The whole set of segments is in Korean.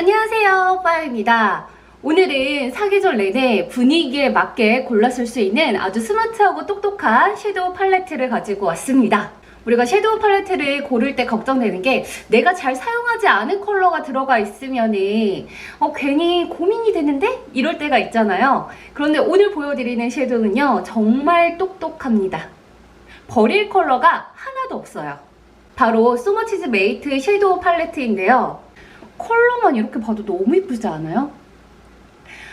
안녕하세요, 빠입니다. 오늘은 사계절 내내 분위기에 맞게 쓸수 있는 아주 스마트하고 똑똑한 섀도우 팔레트를 가지고 왔습니다. 우리가 섀도우 팔레트를 고를 때 걱정되는 게 내가 잘 사용하지 않은 컬러가 들어가 있으면 어, 괜히 고민이 되는데? 이럴 때가 있잖아요. 그런데 오늘 보여드리는 섀도우는요, 정말 똑똑합니다. 버릴 컬러가 하나도 없어요. 바로 소머치즈 메이트 섀도우 팔레트인데요. 컬러만 이렇게 봐도 너무 이쁘지 않아요?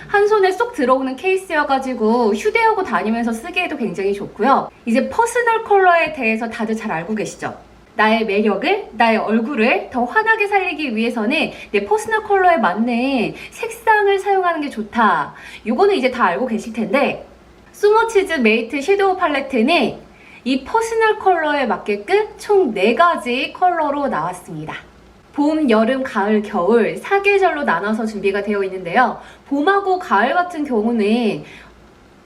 한 손에 쏙 들어오는 케이스여가지고 휴대하고 다니면서 쓰기에도 굉장히 좋고요. 이제 퍼스널 컬러에 대해서 다들 잘 알고 계시죠? 나의 매력을, 나의 얼굴을 더 환하게 살리기 위해서는 내 퍼스널 컬러에 맞는 색상을 사용하는 게 좋다. 요거는 이제 다 알고 계실 텐데 수모치즈 메이트 섀도우 팔레트는 이 퍼스널 컬러에 맞게끔 총 4가지 컬러로 나왔습니다. 봄, 여름, 가을, 겨울 사계절로 나눠서 준비가 되어 있는데요. 봄하고 가을 같은 경우는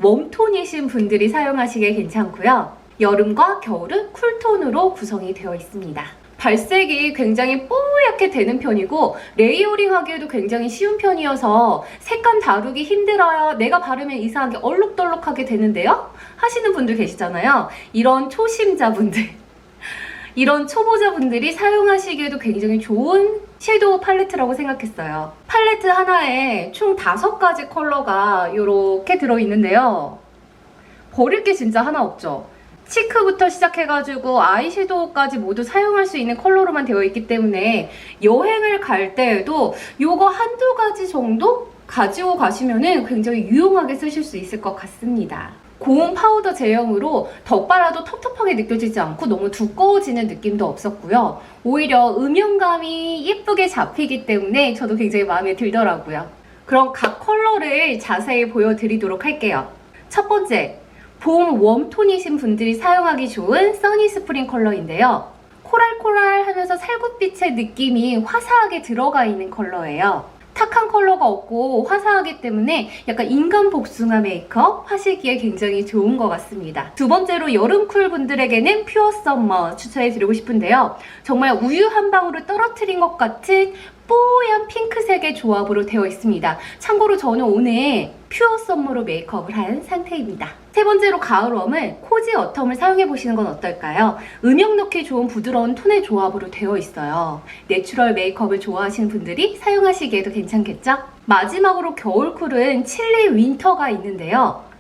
웜톤이신 분들이 사용하시기에 괜찮고요. 여름과 겨울은 쿨톤으로 구성이 되어 있습니다. 발색이 굉장히 뽀얗게 되는 편이고 레이어링 하기에도 굉장히 쉬운 편이어서 색감 다루기 힘들어요. 내가 바르면 이상하게 얼룩덜룩하게 되는데요. 하시는 분들 계시잖아요. 이런 초심자분들 이런 초보자분들이 사용하시기에도 굉장히 좋은 섀도우 팔레트라고 생각했어요. 팔레트 하나에 총 다섯 가지 컬러가 이렇게 들어있는데요. 버릴 게 진짜 하나 없죠. 치크부터 시작해가지고 아이섀도우까지 모두 사용할 수 있는 컬러로만 되어 있기 때문에 여행을 갈 때에도 이거 한두 가지 정도 가지고 가시면 굉장히 유용하게 쓰실 수 있을 것 같습니다. 고운 파우더 제형으로 덧발라도 텁텁하게 느껴지지 않고 너무 두꺼워지는 느낌도 없었고요. 오히려 음영감이 예쁘게 잡히기 때문에 저도 굉장히 마음에 들더라고요. 그럼 각 컬러를 자세히 보여드리도록 할게요. 첫 번째, 봄 웜톤이신 분들이 사용하기 좋은 써니 스프링 컬러인데요. 코랄코랄 하면서 살구빛의 느낌이 화사하게 들어가 있는 컬러예요. 탁한 컬러가 없고 화사하기 때문에 약간 인간 복숭아 메이크업 하시기에 굉장히 좋은 것 같습니다. 두 번째로 여름 쿨 분들에게는 퓨어 썸머 추천해드리고 싶은데요. 정말 우유 한 방울을 떨어뜨린 것 같은 뽀얀 핑크색의 조합으로 되어 있습니다. 참고로 저는 오늘 퓨어 썸머로 메이크업을 한 상태입니다. 세 번째로 가을웜은 코지 어텀을 사용해 보시는 건 어떨까요? 음영 넣기 좋은 부드러운 톤의 조합으로 되어 있어요. 내추럴 메이크업을 좋아하시는 분들이 사용하시기에도 괜찮겠죠? 마지막으로 겨울쿨은 칠리 윈터가 있는데요.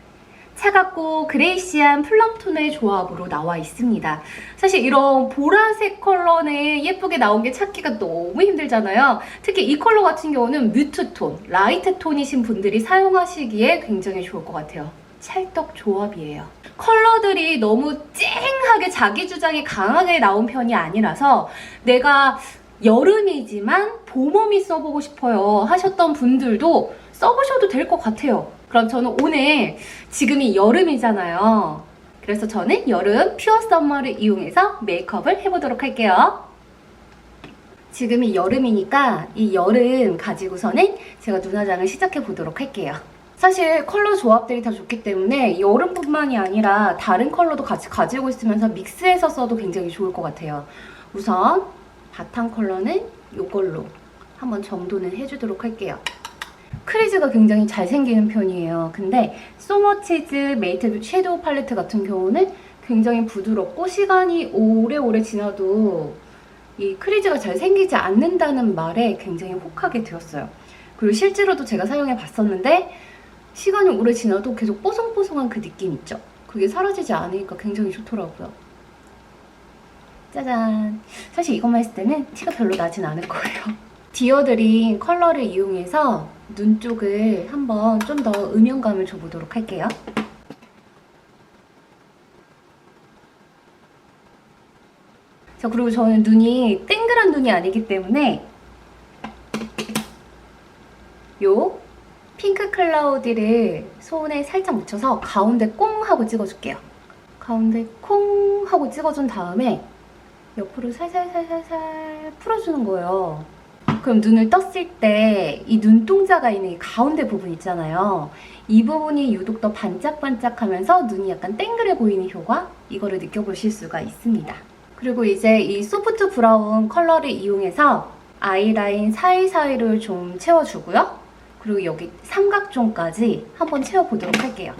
차갑고 그레이시한 플럼톤의 조합으로 나와 있습니다. 사실 이런 보라색 컬러는 예쁘게 나온 게 찾기가 너무 힘들잖아요. 특히 이 컬러 같은 경우는 뮤트톤, 라이트 톤이신 분들이 사용하시기에 굉장히 좋을 것 같아요. 찰떡 조합이에요. 컬러들이 너무 쨍하게 자기 주장이 강하게 나온 편이 아니라서 내가 여름이지만 봄웜이 써보고 싶어요 하셨던 분들도 써보셔도 될 것 같아요. 그럼 저는 오늘 지금이 여름이잖아요. 그래서 저는 여름 퓨어 썸머를 이용해서 메이크업을 해보도록 할게요. 지금이 여름이니까 이 여름 가지고서는 제가 눈화장을 시작해 보도록 할게요. 사실 컬러 조합들이 다 좋기 때문에 여름뿐만이 아니라 다른 컬러도 같이 가지고 있으면서 믹스해서 써도 굉장히 좋을 것 같아요. 우선 바탕 컬러는 이걸로 한번 정도는 해주도록 할게요. 크리즈가 굉장히 잘 생기는 편이에요. 근데 소머치즈 메이트 섀도우 팔레트 같은 경우는 굉장히 부드럽고 시간이 오래오래 지나도 이 크리즈가 잘 생기지 않는다는 말에 굉장히 혹하게 되었어요. 그리고 실제로도 제가 사용해 봤었는데 시간이 오래 지나도 계속 뽀송뽀송한 그 느낌 있죠? 그게 사라지지 않으니까 굉장히 좋더라고요. 짜잔. 사실 이것만 했을 때는 티가 별로 나진 않을 거예요. 디어드린 컬러를 이용해서 눈 쪽을 한번 좀 더 음영감을 줘보도록 할게요. 자, 그리고 저는 눈이 땡그란 눈이 아니기 때문에 요 핑크 클라우디를 손에 살짝 묻혀서 가운데 꽁 하고 찍어줄게요. 가운데 콩 하고 찍어준 다음에 옆으로 살살살살살 풀어주는 거예요. 그럼 눈을 떴을 때 이 눈동자가 있는 이 가운데 부분 있잖아요. 이 부분이 유독 더 반짝반짝하면서 눈이 약간 땡그레 보이는 효과? 이거를 느껴보실 수가 있습니다. 그리고 이제 이 소프트 브라운 컬러를 이용해서 아이라인 사이사이를 좀 채워주고요. 그리고 여기 삼각존까지 한번 채워보도록 할게요.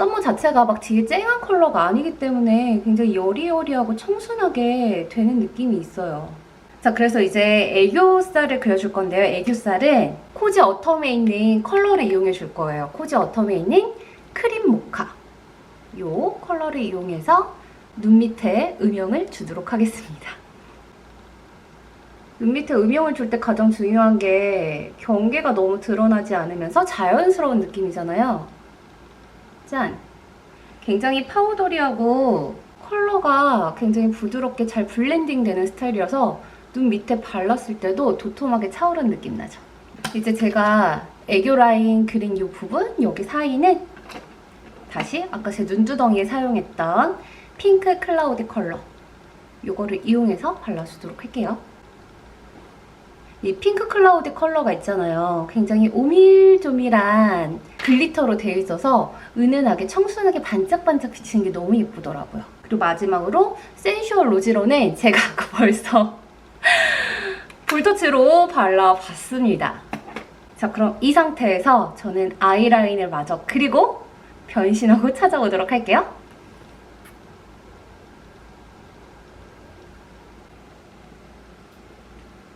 썸머 자체가 막 되게 쨍한 컬러가 아니기 때문에 굉장히 여리여리하고 청순하게 되는 느낌이 있어요. 자, 그래서 이제 애교살을 그려줄 건데요. 애교살은 코지 어텀에 있는 컬러를 이용해 줄 거예요. 코지 어텀에 있는 크림 모카. 요 컬러를 이용해서 눈 밑에 음영을 주도록 하겠습니다. 눈 밑에 음영을 줄 때 가장 중요한 게 경계가 너무 드러나지 않으면서 자연스러운 느낌이잖아요. 짠! 굉장히 파우더리하고 컬러가 굉장히 부드럽게 잘 블렌딩 되는 스타일이라서 눈 밑에 발랐을 때도 도톰하게 차오르는 느낌 나죠. 이제 제가 애교 라인 그린 이 부분, 여기 사이는 다시 아까 제 눈두덩이에 사용했던 핑크 클라우디 컬러 이거를 이용해서 발라주도록 할게요. 이 핑크 클라우디 컬러가 있잖아요. 굉장히 오밀조밀한 글리터로 되어 있어서 은은하게 청순하게 반짝반짝 비치는 게 너무 예쁘더라고요. 그리고 마지막으로 센슈얼 로지로는 제가 벌써 볼터치로 발라봤습니다. 자, 그럼 이 상태에서 저는 아이라인을 마저 그리고 변신하고 찾아오도록 할게요.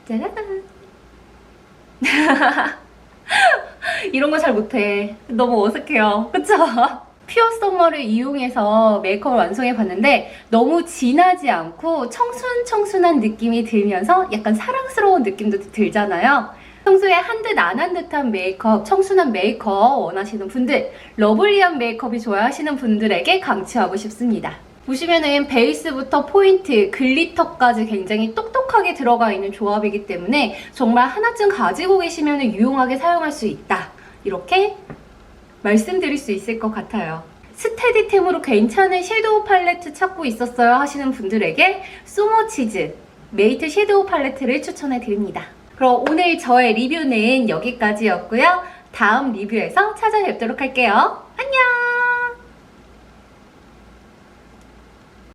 짜라란. 이런 거 잘 못해. 너무 어색해요. 그쵸? 퓨어 썸머를 이용해서 메이크업을 완성해 봤는데 너무 진하지 않고 청순청순한 느낌이 들면서 약간 사랑스러운 느낌도 들잖아요. 평소에 한 듯 안 한 듯한 메이크업, 청순한 메이크업 원하시는 분들, 러블리한 메이크업이 좋아하시는 분들에게 강추하고 싶습니다. 보시면은 베이스부터 포인트, 글리터까지 굉장히 똑똑하게 들어가 있는 조합이기 때문에 정말 하나쯤 가지고 계시면 유용하게 사용할 수 있다. 이렇게 말씀드릴 수 있을 것 같아요. 스테디템으로 괜찮은 섀도우 팔레트 찾고 있었어요 하시는 분들에게 소모치즈 메이트 섀도우 팔레트를 추천해 드립니다. 그럼 오늘 저의 리뷰는 여기까지였고요. 다음 리뷰에서 찾아뵙도록 할게요. 안녕!